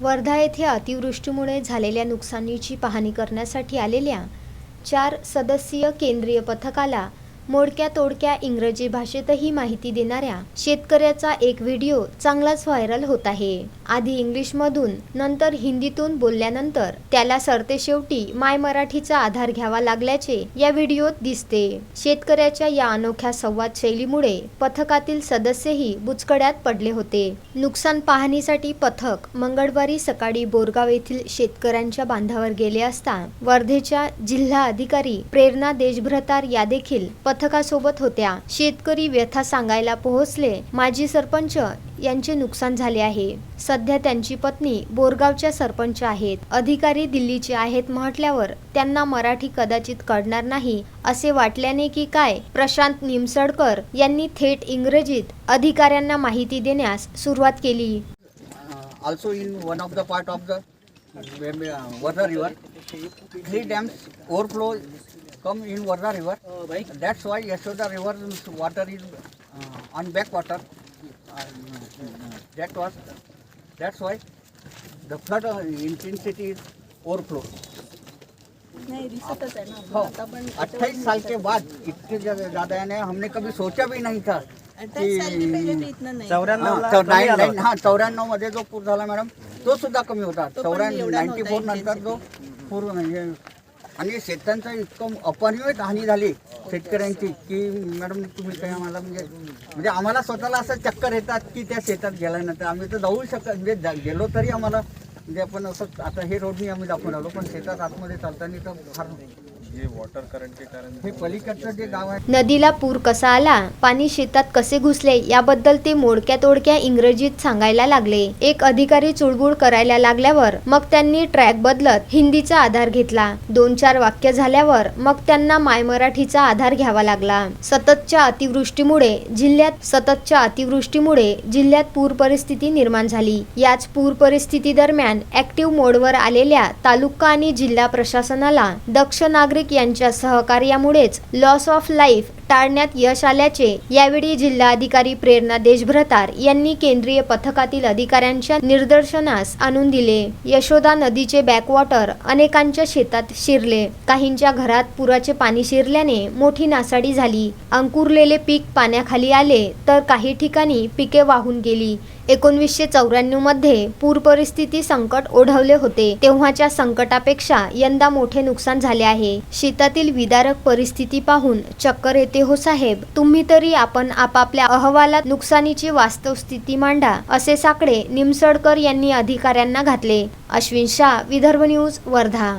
वर्धा येथे अतिवृष्टीमुळे झालेल्या नुकसानीची पाहणी करण्यासाठी आलेल्या चार सदस्यीय केंद्रीय पथकाला मोडक्या तोडक्या इंग्रजी भाषेतही माहिती देणाऱ्या शेतकऱ्याचा एक व्हिडिओ चांगलाच व्हायरल होत आहे. आधी इंग्लिशमधून नंतर हिंदीतून बोलल्यानंतर त्याला सरतेशेवटी माय मराठीचा आधार घ्यावा लागल्याचे या व्हिडिओत दिसते. शेतकऱ्याच्या या अनोख्या संवाद शैलीमुळे पथकातील सदस्यही बुचकड्यात पडले होते. नुकसान पाहणीसाठी पथक मंगळवारी सकाळी बोरगाव येथील शेतकऱ्यांच्या बांधावर गेले असता वर्धेच्या जिल्हा अधिकारी प्रेरणा देशभ्रतार या देखील पथकासोबत होत्या. शेतकरी व्यथा सांगायला पोहोचले. माजी सरपंच यांचे नुकसान झाले आहे. सध्या त्यांची पत्नी बोरगावच्या सरपंच आहेत. अधिकारी दिल्लीचे आहेत म्हटल्यावर त्यांना मराठी कदाचित कळणार नाही असे वाटल्याने की काय? प्रशांत निमसडकर यांनी थेट इंग्रजीत अधिकाऱ्यांना माहिती देण्यास सुरुवात केली. Also in one of the part of the uh, river, three dams overflow come in Varda river. That's why Yashoda river's water is uh, on backwater. Uh, that was that's why the flood uh, intensity is overflow. नहीं दिसतच आहे ना हो आता पण अट्ठाईस साल के बाद इतने ज्यादा यानी हमने कभी सोचा भी नहीं था अट्ठाईस साल के पहिले भी इतना नाही हा चौऱ्याण्णवमध्ये जो पूर झाला मॅडम तो सुद्धा कमी होता चौऱ्याण्णव नाईन्टी फोर नंतर जो पूर म्हणजे आणि शेतांचं इतकं अपरिमित हानी झाली शेतकऱ्यांची की मॅडम तुम्ही काही आम्हाला म्हणजे म्हणजे आम्हाला स्वतःला असं चक्कर येतात की त्या शेतात गेल्यानंतर आम्ही तर जाऊ शकत म्हणजे जा- गेलो तरी आम्हाला म्हणजे आपण असं आता हे रोडनी आम्ही दाखवून आलो पण शेतात आतमध्ये चालताना तर फार ये वाटर करंट के कारण पलीकडचं जे गाव आहे. नदीला पूर कसा आला? पाणी शेतात कसे घुसले? याबद्दल ते मोडक्या तोडक्या इंग्रजीत सांगायला लागले. एक अधिकारी चुळबुळ करायला लागल्यावर मग त्यांनी ट्रॅक बदलत हिंदीचा आधार घेतला. दोन चार वाक्य झाल्यावर मग त्यांना माय मराठीचा आधार घ्यावा लागला. सततच्या अतिवृष्टीमुळे जिल्ह्यात सततच्या अतिवृष्टीमुळे जिल्ह्यात पूर परिस्थिती निर्माण झाली. याच पूर परिस्थिती दरम्यान ऍक्टिव्ह मोडवर आलेल्या तालुका आणि जिल्हा प्रशासनाला दक्ष नागरिक यांच्या सहकार्यामुळेच लॉस ऑफ लाईफ टाळण्यात यश आल्याचे यावेळी जिल्हाधिकारी प्रेरणा देशभ्रतार यांनी केंद्रीय पथकातील अधिकाऱ्यांच्या निदर्शनास आणून दिले. यशोदा नदीचे बॅकवॉटर अनेकांच्या शेतात शिरले. काहींच्या घरात पुराचे पाणी शिरल्याने मोठी नासाडी झाली. अंकुरलेले पीक पाण्याखाली आले तर काही ठिकाणी पिके वाहून गेली. एकोणवीसशे चौऱ्याण्णवमध्ये पूर परिस्थिती संकट ओढवले होते. तेव्हाच्या संकटापेक्षा यंदा मोठे नुकसान झाले आहे. शेतातील विदारक परिस्थिती पाहून चक्कर येते हो साहेब तुम्ही तरी आपण आपापल्या अहवालात नुकसानीची वास्तव स्थिती मांडा असे साकडे निमसडकर यांनी अधिकाऱ्यांना घातले. अश्विन शाह विदर्भ न्यूज वर्धा.